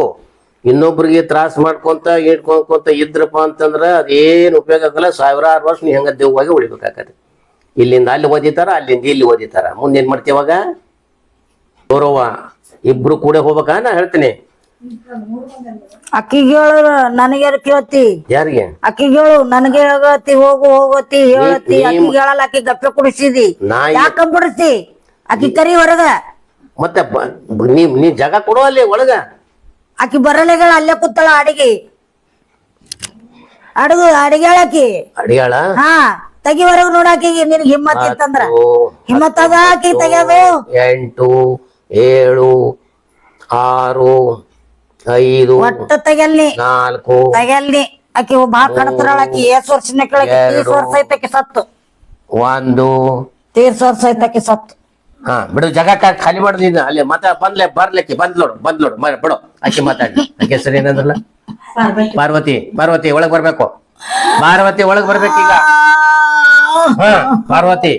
ಇನ್ನೊಬ್ರಿಗೆ ತ್ರಾಸ ಮಾಡ್ಕೊಂತ ಇಟ್ಕೊಂತ ಇದ್ರಪ್ಪ ಅಂತಂದ್ರ ಅದೇನು ಉಪಯೋಗ ಆಗಲ್ಲ. ಸಾವಿರಾರು ವರ್ಷ ನೀ ಹಂಗ ದೆವ್ವಾಗಿ ಉಳಿಬೇಕಾಗತ್ತೆ ಇಲ್ಲಿಂದ ಅಲ್ಲಿ ಓದಿತಾರ ಅಲ್ಲಿಂದ ಇಲ್ಲಿ ಓದಿತಾರ. ಮುಂದೇನ್ ಮಾಡ್ತೀವಾಗ ಗೌರವ ಇಬ್ರು ಕೂಡ ಹೋಗ್ಬೇಕಾ ನಾ ಹೇಳ್ತೀನಿ? ಅಕ್ಕಿಗೆ ಹೇಳು ನನಗೆ ಕೇಳ್ತಿ? ಯಾರಿಗೆ? ಅಕ್ಕಿಗೆ ಹೇಳು ನನಗೆ ಹೇಳತಿ ಹೋಗು ಹೋಗತಿ ಹೇಳತಿ. ಅಕ್ಕಿ ಅಕ್ಕಿಗೆ ಹೇಳಲ್ಲ ಅಕ್ಕಿ ಗಪ್ಪ ಕುಡಿಸಿದಿ. ನಾ ಯಾಕ ಬಿಡಿಸಿ ಅಕ್ಕಿ ಕರಿ ಹೊರಗ. ಮತ್ತೆ ನೀ ನೀ ಜಾಗ ಕೊಡು ಅಲ್ಲಿ ಒಳಗ. ಆಕಿ ಬರಲೆಗಳ ಅಲ್ಲೇ ಕೂತಾಳ ಅಡಿಗೆ. ಅಡುಗು ಅಡಿಗೆ ಅಡಿಯಾಳ ಹಾ. ತೆಗಿ ಹೊರಗ್ ನೋಡಾಕಿಗೆ ನಿನ್ಗೆ ಹಿಮ್ಮತ್ ಇತ್ತಂದ್ರ? ಹಿಮ್ಮತ್ ಅದ ಆಕಿ ತೆಗಿಯೋದು ಎಂಟು ಏಳು ಆರು ಐದು ಒಟ್ಟ ತೆಗಲ್ನಿ ನಾಲ್ಕು ತೆಗಲ್ನಿ ಆಕಿ ಬಾಳ ಕಣತ್ರಳ ಆಕಿ. ಏಸ್ ವರ್ಷನ ಕೆಳಗೆ ತೀರ್ಸ ವರ್ಷ ಐತಕ್ಕೆ ಸತ್ತು. ಒಂದು. ತೀರ್ಸ ವರ್ಷ ಐತಕ್ಕೆ ಸತ್ತು. ಹಾ ಬಿಡು ಜಾಗ ಖಾಲಿ ಮಾಡುದಿಲ್ಲ ಅಲ್ಲಿ ಮತ್ತ ಬಂದ್ಲೆ ಬರ್ಲಿಕ್ಕೆ. ಬಂದ್ ನೋಡು ಬಂದ್ ನೋಡು. ಮರ ಬಿಡು ಆಕಿ ಮಾತಾಡಿ ಆಕೆ ಹೆಸರು ಏನಂದ್ರಲ್ಲ? ಪಾರ್ವತಿ ಪಾರ್ವತಿ ಒಳಗ್ ಬರ್ಬೇಕು. ಪಾರ್ವತಿ ಒಳಗ್ ಬರ್ಬೇಕೀಗ. ಪಾರ್ವತಿ.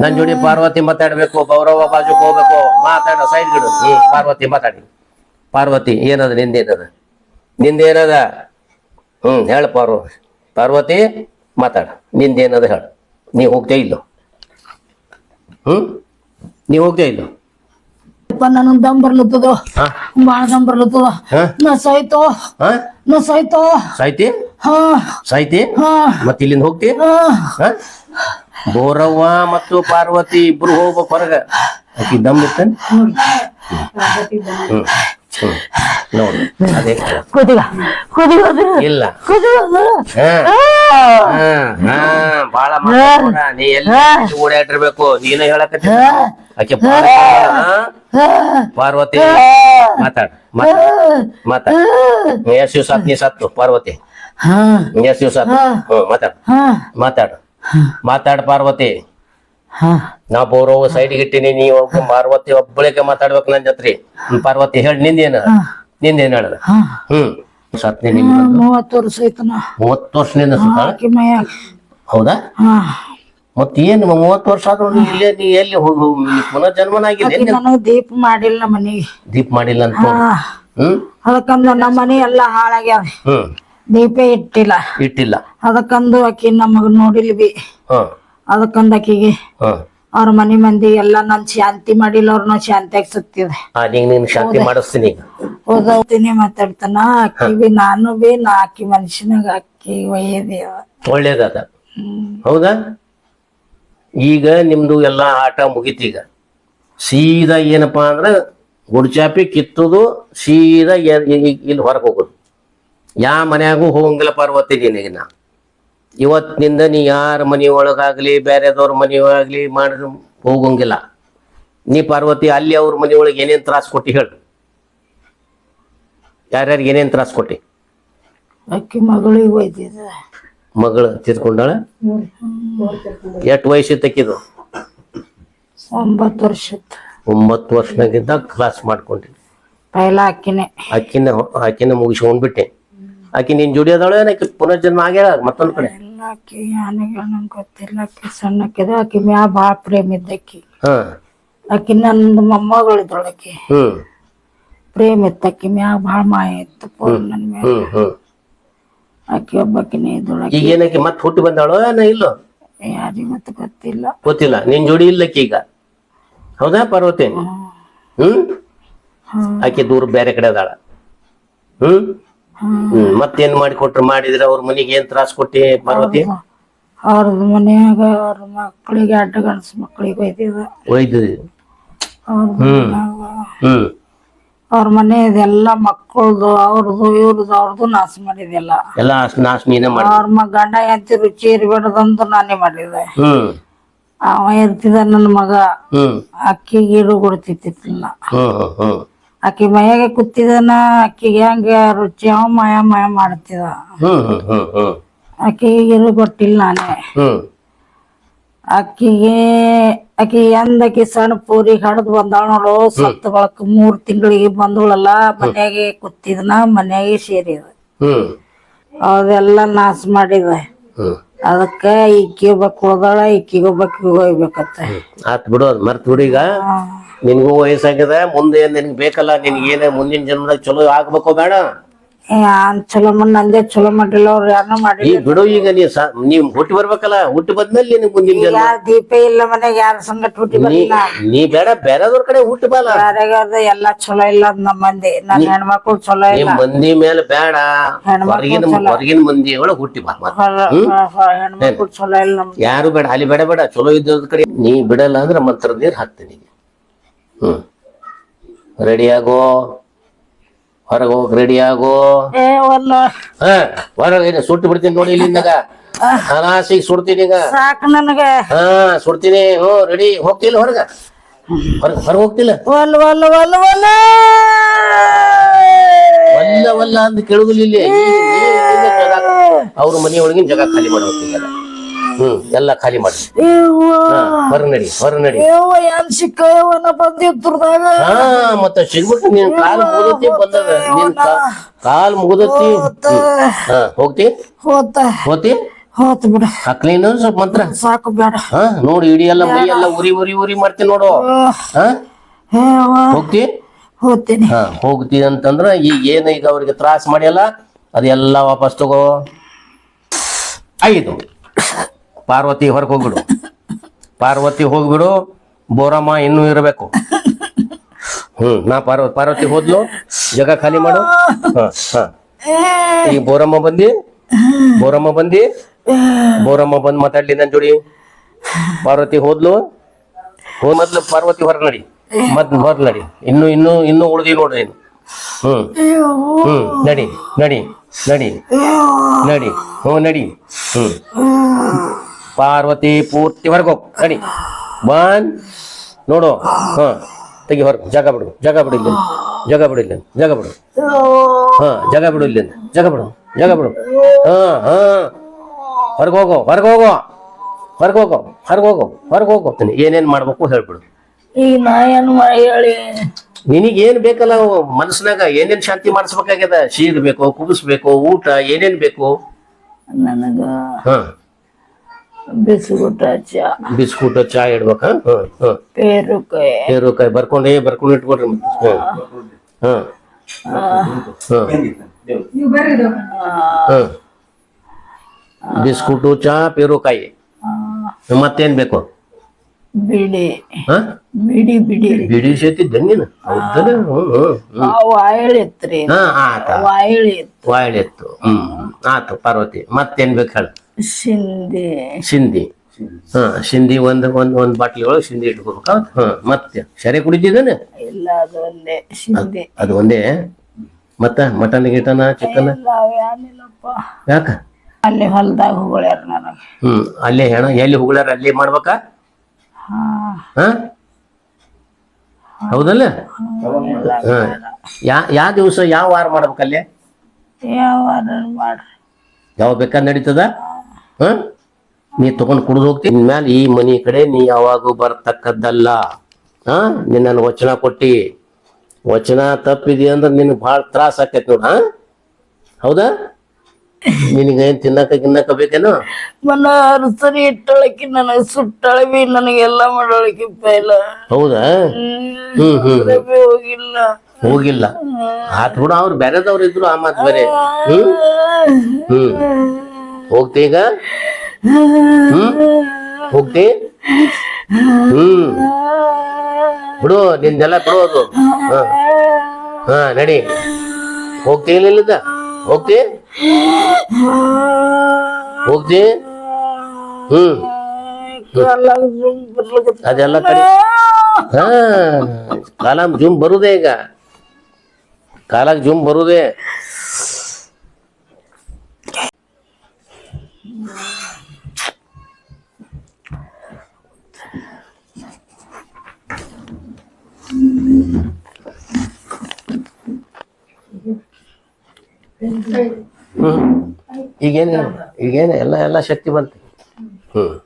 ನನ್ ಜೋಡಿ ಪಾರ್ವತಿ ಮಾತಾಡ್ಬೇಕು ಗೌರವ ಬಾಜುಕ್ ಹೋಗ್ಬೇಕು. ಮಾತಾಡ ಸೈಡ್ ಗಿಡ ಪಾರ್ವತಿ ಮಾತಾಡಿ. ಪಾರ್ವತಿ ಏನದ ನಿಂದೇನದ ನಿಂದೇನದ ಹ್ಮ್ ಹೇಳ ಪಾರ್ವ ಪಾರ್ವತಿ ಮಾತಾಡ. ನಿಂದೇನದ ಹೇಳ. ನೀ ಹೋಗ್ತೇ ಇಲ್ಲ? ಹ್ಮ್ ನೀ ಹೋಗ್ತೇ ಇಲ್ಲ? ನನಗ್ ದಮ್ ಬರ್ಲತ್ತದ ಬಾಳ ದಮ್ ಬರ್ಲತ್ತದ ನಾ ಸಾಯ್ತೋ? ಹಾ. ನಾ ಸಾಯ್ತೋ? ಸಾಯ್ತಿ? ಹಾ. ಸಾಯ್ತಿ? ಮತ್ ಇಲ್ಲಿಂದ ಹೋಗ್ತಿ? ಬೋರವ್ವ ಮತ್ತು ಪಾರ್ವತಿ ಇಬ್ರು ಹೋಗ್ಬೇಕು ಹೊರಗ. ಆಕಿ ದಮ್ ಇರ್ತಾನೆ? ನೋಡು ಅದೇ. ಕುದಿಗ ಕುದಿಗ ಇಲ್ಲ. ಬಾಳ. ನೀ ಎಲ್ಲಿ ಓಡಾಡಿರ್ಬೇಕು? ನೀನು ಹೇಳಕತ್ತಿ. ಆಕೆ ಪಾರ್ವತಿ ಮಾತಾಡ ಮಾತಾಡ್ ಮಾತಾಡ್. ಎಸ್ ದಿವ್ಸ ಆತ್ ನೀ ಸತ್ತು ಪಾರ್ವತಿ. ಹಾ. ಎಸ್ ದಿವ್ಸ ಆತ್ ಹ್ಮ್ ಮಾತಾಡ್. ಮಾತಾಡು. ಮಾತಾಡ್ ಪಾರ್ವತಿ. ನಾ ಬೋರೋ ಸೈಡ್ ಇಟ್ಟಿನಿ ನೀ ಒಬ್ಬ ಪಾರ್ವತಿ ಒಬ್ಬಳಿಗೆ ಮಾತಾಡ್ಬೇಕು ನನ್ ಜೊತ್ರಿ. ಪಾರ್ವತಿ ಹೇಳಿ ನಿಂದೇನ ನಿಂದೇನ್ ಹೇಳ ಹ್ಮ್ ಸತ್ನಿ ನಿನ್ ಮೂವತ್ತು ವರ್ಷ ಐತನ ಮೂವತ್ತು ವರ್ಷದಿಂದ ಸುತ್ತ ಹೌದಾ? ಮತ್ ಏನ್ ಮೂವತ್ತು ವರ್ಷ ಆದ್ರೂ ಇಲ್ಲೇ ನೀ ಎಲ್ಲಿ ಹೋಗು ಪುನಃ ಆಕಿ ನನಗ್ ದೀಪ ಮಾಡಿಲ್ಲ ಮನೆಗೆ. ದೀಪ್ ಮಾಡಿಲ್ಲ ಅಂತ ಅದಕ್ಕಂದ ನಮ್ಮ ಮನೆ ಎಲ್ಲಾ ಹಾಳಾಗ್ಯಾವ. ದೀಪ ಇಟ್ಟಿಲ್ಲ. ಇಟ್ಟಿಲ್ಲ. ಅದಕ್ಕಂದು ಆಕಿ ನಮಗ್ ನೋಡಿಲ್ವಿ. ಬಿ ಅದಕ್ಕಂದ ಅಕ್ಕಿಗೆ ಅವ್ರ ಮನೆ ಮಂದಿ ಎಲ್ಲಾ ನನ್ ಶಾಂತಿ ಮಾಡಿಲ್ಲ ಅವ್ರನ್ನ ಶಾಂತಿಯಾಗಿ ಸುತ್ತಿದೆ. ಶಾಂತಿ ಮಾಡಿಸ್ತೀನಿ ಓದೋತೀನಿ ಮಾತಾಡ್ತಾನ. ಅಕ್ಕಿ ಬಿ ನಾನು ಬಿ ನಾ ಅಕ್ಕಿ ಮನುಷ್ಯನಾಗ ಅಕ್ಕಿ ಒಯ್ಯದೇವ ಒಳ್ಳೇದದ. ಹೌದಾ? ಈಗ ನಿಮ್ದು ಎಲ್ಲಾ ಆಟ ಮುಗೀತೀಗ ಸೀದಾ ಏನಪ್ಪಾ ಅಂದ್ರ ಗುಡ್ಚಾಪಿ ಕಿತ್ತದು ಸೀದಾ ಇಲ್ಲಿ ಹೊರಗೆ ಹೋಗೋದು. ಯಾ ಮನೆಯಾಗೂ ಹೋಗಂಗಿಲ್ಲ ಪಾರ್ವತಿ ನಿನಗೆ ನಾ ಇವತ್ತಿನಿಂದ ನೀ ಯಾರ ಮನೆಯೊಳಗಾಗಲಿ ಬೇರೆದವ್ರ ಮನೆಯೊಳಗಾಗಲಿ ಮಾಡಿದ್ರು ಹೋಗಂಗಿಲ್ಲ. ನೀ ಪಾರ್ವತಿ ಅಲ್ಲಿ ಅವ್ರ ಮನೆಯೊಳಗೆ ಏನೇನು ತ್ರಾಸ ಕೊಟ್ಟಿ ಹೇಳು. ಯಾರ್ಯಾರಿಗೆ ಏನೇನು ತ್ರಾಸ ಕೊಟ್ಟಿ? ಅಕ್ಕಿ ಮಗಳಿಗೆ ಒಯ್ದಿದ ಮಗಳು ತೀರ್ಕೊಂಡಾಳ? ಎಷ್ಟು ವಯಸ್ಸು ತಕಿದು ಒಂಬತ್ತು ವರ್ಷದ. ಒಂಬತ್ತು ವರ್ಷನಾಗಿದ್ದಾಗ ಕ್ಲಾಸ್ ಮಾಡ್ಕೊಂಡಿ. ಪೈಲ ಅಕ್ಕಿನೇ. ಆಕಿನ ಆಕಿನ ಮುಗಿಸ್ಕೊಂಡ್ಬಿಟ್ಟೆ ಆಕಿ ನಿನ್ ಜೋಡಿ ಅದಾಳ ಆಕಿ ಪುನರ್ಜನ್ಮ ಆಗ್ಯಾಳ ಮತ್ತೊಂದ್ ಕಡೆ? ಎಲ್ಲ ಅಕ್ಕಿ ಯಾನಿಗೆ ನಂಗೆ ಗೊತ್ತಿಲ್ಲ ಅಕ್ಕಿ ಸಣ್ಣಕ್ಕಿದ ಅಕ್ಕಿ ಮ್ಯಾ ಭಾಳ ಪ್ರೇಮ ಇದ್ದಕ್ಕಿ ಹಾ. ಅಕ್ಕಿ ನಂದು ಮೊಮ್ಮಗಳಿದ್ದಳು ಅಕ್ಕಿ. ಹ್ಮ್. ಪ್ರೇಮ ಇತ್ತು ಅಕ್ಕಿ ಮ್ಯಾಗ ಭಾಳ ಮಾಯ ಇತ್ತು ಪೂರ್ ನನ್ನ ಮ್ಯಾಗ ಹ್ಮ್ ಹ್ಮ್. ಅಕ್ಕಿ ಒಬ್ಬಾಕಿನೇ ಇದ್ದಳು ಈಗ ಏನಕಿ ಮತ್ತೆ ಹುಟ್ಟಿ ಬಂದಾಳೋ ಏನ ಇಲ್ಲೋ? ಯಾರಿಗೂ ಮತ್ತೆ ಗೊತ್ತಿಲ್ಲ. ಗೊತ್ತಿಲ್ಲ. ನಿನ್ ಜೋಡಿ ಇಲ್ಲಕ್ಕಿ ಈಗ? ಹೌದಾ ಪಾರ್ವತಿ? ಹ್ಮ್? ಆಕೆ ದೂರ ಬೇರೆ ಕಡೆ ಅದಾಳ. ಹ್ಮ್? ಹ್ಮ್ ಮತ್ತೇನ್ ಮಾಡಿ ಕೊಟ್ರು ಮಾಡಿದ್ರೆ ಅವ್ರ ಮನಿಗೆ ಏನ್ ತ್ರಾಸ ಕೊಟ್ಟಿ ಪಾರ್ವತಿ? ಅವ್ರದ್ದು ಮನ್ಯಾಗ ಅವ್ರ ಮಕ್ಕಳಿಗೆ ಅಡ್ಡ ಗಂಡಸ ಮಕ್ಕಳಿಗೆ ಒಯ್ದಿದ. ಒಯ್ದು ಅವ್ರ ಹ್ಮ್. ಹ್ಮ್. ಅವ್ರ ಮನೆ ಇದೆಲ್ಲ ಮಕ್ಕಳದು ಅವ್ರದ್ದು ಇವ್ರದ್ದು ಅವ್ರದ್ದು ನಾಶ ಮಾಡಿದೆಲ್ಲ ಎಲ್ಲ ನಾಶ ನೀನೇ ಮಾಡಿ ಅವ್ರ ಮ ಗಂಡ ಎಂತ ರುಚಿ ಇರ್ಬೇಡದಂತ ನಾನೇ ಮಾಡಿದೆ. ಹ್ಮ್. ಅವ ಇರ್ತಿದ ನನ್ನ ಮಗ ಅಕ್ಕಿಗೆ ಇರು ಕೊಡ್ತಿತ್ತಿಲ್ಲ ಅಕ್ಕಿ ಮೈಯಾಗೆ ಕೂತಿದನ ಅಕ್ಕಿಗೆ ಹೆಂಗ ರುಚಿ ಅವ ಮಾಯ ಮಾಯ ಮಾಡ್ತಿದ ಅಕ್ಕಿಗೆ ಇರು ಕೊಟ್ಟಿಲ್ಲ ನಾನೇ. ಅಕ್ಕಿಗೆ ಅಕ್ಕಿ ಎಂದ ಅಕ್ಕಿ ಸಣ್ಣ ಪೂರಿ ಹಡದ್ ಬಂದಾಳ ನೋಡು ಸತ್ತ ಬಳಕ ಮೂರ್ ತಿಂಗಳಿಗೆ ಬಂದಳಲ್ಲ ಮನ್ಯಾಗೆ ಕೂತಿದ್ನ ಮನ್ಯಾಗೆ ಸೇರಿದ. ಅದೆಲ್ಲ ನಾಶ ಮಾಡಿದ. ಅದಕ್ಕ ಈಕಿ ಒಬ್ಬಕ್ ಉಳ್ದಾಳ ಇಕ್ಕಿಗೆ ಒಬ್ಬಕ್ ಹೋಗ್ಬೇಕತ್ತ ಆತ್ ಬಿಡು ಅದ್ ಮರ್ತ್ ಬಿಡು ಈಗ. ನಿನ್ಗೂ ವಯಸ್ಸಾಗ್ಯದ ಮುಂದೆ ನಿನ್ಗ ಬೇಕಲ್ಲ ನಿನ್ಗೆ ಏನೇ ಮುಂದಿನ ಜನ್ಮದಾಗ ಚಲೋ ಆಗ್ಬೇಕು ಬೇಡ. ಚಲೋ ನಂದೇ ಚಲೋ ಮಾಡಿಲ್ಲ ಅವ್ರು ಯಾರನ್ನ ಈ ಮಾಡಿಲ್ಲ ಬಿಡು ಈಗ ನೀ ಸ- ನೀವ್ ಹುಟ್ಟಿ ಬರ್ಬೇಕಲ್ಲ ಹುಟ್ಟಿ ಬಂದ್ಮೇಲೆ ನಿನ್ ಮುಂದಿನ ಜನ್ಮ ಯಾರ ದೀಪ ಇಲ್ಲ ಮನ್ಯಾಗ ಯಾರ ಸಂಗಟ ಹುಟ್ಟಿ ನೀ ಬರ್ಲಿಲ್ಲ. ನೀ ಬೇಡ ಬೇರೆದವ್ರ ಕಡೆ ಹುಟ್ಟಿ ಬಾಲ. ಯಾರ್ಯಾರ್ದ ಎಲ್ಲಾ ಚಲೋ ಇಲ್ಲ ಅದ್ ನಮ್ಮ ಮಂದಿ. ನನ್ ಹೆಣ್ಮಕ್ಳು ಚಲೋ ನಿಮ್ ಇಲ್ಲ. ಮಂದಿ ಮೇಲೆ ಬೇಡ. ಹೆಣ್ಮಕ್ಳು ಹೊರಗಿನ ಹೊರಗಿನ ಮಂದಿ ಒಳಗ್ ಹುಟ್ಟಿ ಬಾ ಮತ್ತ್. ಹೊರ- ಹೊರ- ಹೊರ ಹೆಣ್ಮಕ್ಳು ಚಲೋ ಇಲ್ಲ ನಮ್ ಯಾರು ಬೇಡ ಅಲ್ಲಿ ಬೇಡ ಬೇಡ. ಚಲೋ ಇದ್ದದ ಕಡೆ ನೀ ಬಿಡಲ್ಲ ಅಂದ್ರೆ ಮಂತ್ರ ನೀರ್ ಹಾಕ್ತೀನಿ ಹ್ಮ್. ರೆಡಿ ಆಗೋ? ಹೊರಗೆ ಹೋಗ್ ರೆಡಿ ಆಗೋ ಹಾ ಹೊರಗೆ ಸುಟ್ಟು ಬಿಡ್ತೀನಿ ನೋಡಿ ಇಲ್ಲಿಂದಾಗ ಅನಾಸಿಗೆ ಸುಡ್ತೀನಿ ಈಗ ಸಾಕು ನನಗೆ ಹಾ ಸುಡ್ತೀನಿ ಓ ರೆಡಿ ಹೋಗ್ತಿಲ್ಲ ಹೊರಗ ಹೊರಗೆ ಹೊರಗೆ ಹೋಗ್ತಿಲ್ಲ ಒಲ್ಲ ವಲ್ಲ ವಲ್ಲ ಅಂತ ಕೇಳುದಿಲ್ಲ ಇಲ್ಲಿ ಅವ್ರ ಮನೆಯೊಳಗಿನ ಜಾಗ ಖಾಲಿ ಮಾಡೋಕ್ಕಿಲ್ಲ ಹ್ಮ್. ಎಲ್ಲ ಖಾಲಿ ಮಾಡಿ ಹೊರ ನಡಿ ಹೊರ ನಡಿ. ಹಾ ಮತ್ತ ಸಿಗ್ಬಿಟ್ಟು ನೀನ್ ಕಾಲ್ ಮುಗದತಿ ಬಂದದ. ನಿನ್ ಕಾ- ಕಾಲ್ ಮುಗದತಿ. ಹಾ ಹೋಗ್ತಿ? ಹೋತ. ಹೋತಿ? ಹೋತ್ ಬಿಡ. ಹಾಕ್ಲೇನು ಸ್ವಲ್ಪ ಮಂತ್ರ. ಸಾಕು ಬೇಡ. ಹಾ ನೋಡಿ ಇಡೀ ಎಲ್ಲ ಮೈ ಎಲ್ಲ ಉರಿ ಉರಿ ಉರಿ ಮಾಡ್ತೀನಿ ನೋಡು. ಹಾ? ಹೇ ಹೋಗ್ತಿ? ಹೋಗ್ತೀನಿ. ಹಾ ಹೋಗ್ತಿ ಅಂತಂದ್ರ ಈಗ ಏನ ಈಗ ಅವ್ರಿಗೆ ತ್ರಾಸ ಮಾಡಿಯಲ್ಲ ಅದೆಲ್ಲ ವಾಪಸ್ ತಗೋ. ಐದು. ಪಾರ್ವತಿ ಹೊರಗೆ ಹೋಗ್ಬಿಡು. ಪಾರ್ವತಿ ಹೋಗ್ಬಿಡು ಬೋರಮ್ಮ ಇನ್ನೂ ಇರಬೇಕು. ಹ್ಮ್ ನಾ ಪಾರ್ವತಿ ಪಾರ್ವತಿ ಹೋದ್ಲು ಜಗ ಖಾಲಿ ಮಾಡು. ಈಗ ಬೋರಮ್ಮ ಬಂದಿ ಬೋರಮ್ಮ ಬಂದಿ ಬೋರಮ್ಮ ಬಂದ್ ಮಾತಾಡ್ಲಿ ನನ್ ಜೋಡಿ. ಪಾರ್ವತಿ ಹೋದ್ಲು ಹೋದ್ ಮೊದ್ಲು ಪಾರ್ವತಿ ಹೊರ ನಡಿ. ಮತ್ ಹೊರ ನಡಿ. ಇನ್ನು ಇನ್ನು ಇನ್ನು ಉಳ್ದಿ ನೋಡ್ರಿ ನೀನು. ಹ್ಮ್. ಹ್ಮ್ ನಡಿ ನಡಿ ನಡಿ. ನಡಿ. ಹ್ಞೂ ನಡಿ. ಹ್ಮ್. ಪಾರ್ವತಿ ಪೂರ್ತಿ ಹೊರಗೆ ಹೋಗ್ ನಡಿ ಬಂದ್ ನೋಡು ಹಾ ತೆಗಿ ಹೊರ ಜಾಗ ಬಿಡು ಜಾಗ ಬಿಡು ಇಲ್ಲಿ ಜಾಗ ಬಿಡು ಇಲ್ಲಿ ಜಾಗ ಬಿಡು. ಹ ಜಾಗ ಬಿಡು ಇಲ್ಲಿ ಜಾಗ ಬಿಡು ಜಾಗ ಬಿಡು. ಹ ಹ. ಹೊರಗೆ ಹೋಗೋ ಹೊರಗೆ ಹೋಗೋ ಹೊರಗೆ ಹೋಗೋ ಹೊರಗೆ ಹೋಗೋ ಹೊರಗೆ ಹೋಗೋ ಏನೇನು ಮಾಡ್ಬೇಕು ಹೇಳ್ಬಿಡು. ಈಗ ನಾ ಏನು ಹೇಳಿ. ನಿನಗೆ ಏನ್ ಬೇಕಲ್ಲ ಮನಸ್ಸಿನಾಗ ಮನಸ್ನಾಗ ಏನೇನ್ ಶಾಂತಿ ಮಾಡಿಸ್ಬೇಕಾಗ್ಯದ? ಶೀರ್ ಬೇಕು ಕುಗಿಸ್ಬೇಕು ಊಟ ಏನೇನ್ ಬೇಕು? ನನಗ ಹ. ಬಿಸ್ಕುಟ ಚಾ. ಬಿಸ್ಕೂಟ ಚಾ ಇಡ್ಬೇಕ? ಪೇರುಕಾಯಿ. ಪೇರುಕಾಯಿ ಬರ್ಕೊಂಡೇ ಬರ್ಕೊಂಡು ಇಟ್ಕೊಡ್ರಿ ಮತ್ತೆ. ಹ ಹ. ಬಿಸ್ಕುಟು ಚಾ ಪೇರುಕಾಯಿ. ಮತ್ತೇನ್ ಬೇಕು? ಬಿಡಿ ಬಿಡಿ ಬಿಡಿ. ಬಿಡಿ ಸೇತಿದ್ದೆ ನೀನು ಹೌದಲ್ಲ? ವಾಯಳಿತ್ರಿ ಹಾ ಆತ. ವಾಯಿಲ್ ಎತ್ತು. ಹ್ಮ್ ಆತು ಪಾರ್ವತಿ. ಮತ್ತೇನ್ ಬೇಕು ಹೇಳ? ಸಿಂಧಿ ಸಿಂಧಿ ಹಾ ಸಿಂಧಿ ಒಂದ್ ಒಂದ್ ಒಂದ್ ಬಾಟ್ಲಿ ಒಳಗೆ ಸಿಂಧಿ ಇಟ್ಕೋಬೇಕ ಹಾ ಮತ್ತೆ ಶರೆ ಕುಡಿತಿದ್ದಾನೆ? ಇಲ್ಲ ಅದು ಒಂದೇ ಅದು ಒಂದೇ? ಮತ್ತ ಮಟನ್ ಗಿಟನ ಚಿಕನ್ ಇಲ್ಲ ಯಾಕ? ಅಲ್ಲಿ ಹೊಲ್ದಾಗ ನನಗೆ. ಹ್ಮ್ ಅಲ್ಲೇ ಹೆಣ ಎಲ್ಲಿ ಹುಗಳಾರ ಅಲ್ಲಿ ಮಾಡ್ಬೇಕಾ? ಹಾ. ಹಾ? ಹೌದಲ್ಲ? ಹಾ. ಯಾ ಯಾವ ದಿವಸ ಯಾವ ವಾರ ಮಾಡ್ಬೇಕಲ್ಲೇ? ಯಾವ ಮಾಡ್ರಿ. ಯಾವ ಬೇಕಾದ್ ನಡೀತದ? ಹ? ನೀ ತಗೊಂಡ್ ಕುಡಿದು ಹೋಗ್ತಿ? ಮ್ಯಾಲ ಈ ಮನಿ ಕಡೆ ನೀ ಯಾವಾಗೂ ಬರ್ತಕ್ಕದ್ದಲ್ಲ. ಹ? ನಿನ್ನ ವಚನ ಕೊಟ್ಟಿ. ವಚನ ತಪ್ಪಿದಿ ಅಂದ್ರೆ ನಿನಗೆ ಭಾಳ ತ್ರಾಸ ಆಕೈತಿ ನೋಡ ಹೌದಾ? ನಿನಗೆ ಏನ್ ತಿನ್ನಕ ಗಿನ್ನಕ ಬೇಕೇನು? ಮನ ಸರಿ ಇಟ್ಟಳಕಿ ನನಗೆ ಸುಟ್ಟಳವಿ ನನಗೆಲ್ಲ ಮಾಡೋಳಕಿ ಪೈಲ. ಹೌದಾ? ಹ್ಮ್ ಹ್ಮ್ ಹೋಗಿಲ್ಲ. ಹೋಗಿಲ್ಲ. ಆತ್ ಬಿಡ ಅವ್ರು ಬೇರೆದವ್ರು ಇದ್ರು ಆ ಮಾತು ಬೇರೆ. ಹ್ಮ್? ಹ್ಮ್. ಹೋಗ್ತಿ ಈಗ? ಹ್ಮ್? ಹೋಗ್ತಿ? ಹ್ಮ್. ಬಿಡು, ನಿಂದೆಲ್ಲ ಬಿಡೋದು ಹ. ಹಾ, ನಡಿ. ಹೋಗ್ತಿ ಹೋಗ್ತಿ? ಹೋಗ್ತಿ? ಹ್ಮ್. ಅದೆಲ್ಲ ಕಡಿ. ಹಾ. ಕಾಲಂ ಜುಮ್ ಬರುದೇ ಈಗ. ಕಾಲಾಗ ಜುಮ್ ಬರುದೇ. ಹ್ಮ್. ಈಗೇನು ಈಗೇನು ಎಲ್ಲ ಎಲ್ಲ ಶಕ್ತಿ ಬಂತು. ಹ್ಮ್.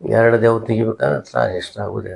ಎರಡು ದೇವ್ ತೆಗಿಬೇಕಾದ್ರೆ ತ್ರಾಸ ಎಷ್ಟಾಗುದೇ.